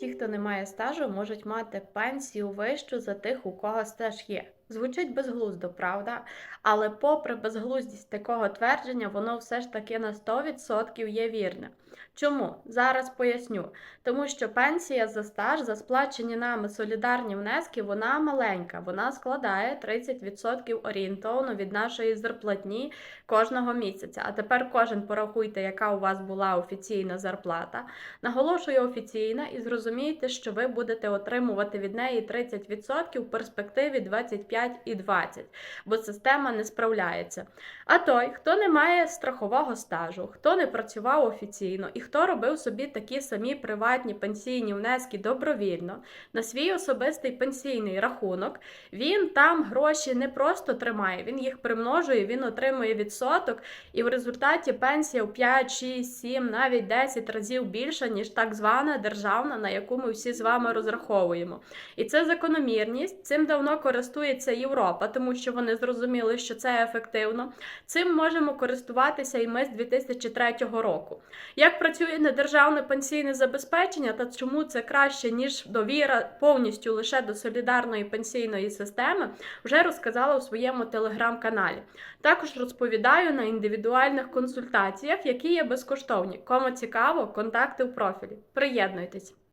Ті, хто не має стажу, можуть мати пенсію вищу за тих, у кого стаж є. Звучить безглуздо, правда? Але попри безглуздість такого твердження, воно все ж таки на 100% є вірне. Чому? Зараз поясню. Тому що пенсія за стаж, за сплачені нами солідарні внески, вона маленька. Вона складає 30% орієнтовно від нашої зарплатні кожного місяця. А тепер кожен порахуйте, яка у вас була офіційна зарплата. Наголошую офіційна і зрозумійте, що ви будете отримувати від неї 30% в перспективі 25 і 20, бо система не справляється. А той, хто не має страхового стажу, хто не працював офіційно і хто робив собі такі самі приватні пенсійні внески добровільно на свій особистий пенсійний рахунок, він там гроші не просто тримає, він їх примножує, він отримує відсоток, і в результаті пенсія в 5, 6, 7, навіть 10 разів більша, ніж так звана державна, на яку ми всі з вами розраховуємо. І це закономірність. Цим давно користується Європа, тому що вони зрозуміли, що це ефективно. Цим можемо користуватися і ми з 2003 року. Як працює недержавне пенсійне забезпечення та чому це краще, ніж довіра повністю лише до солідарної пенсійної системи, вже розказала у своєму телеграм-каналі. Також розповідаю на індивідуальних консультаціях, які є безкоштовні. Кому цікаво, контакти в профілі. Приєднуйтесь!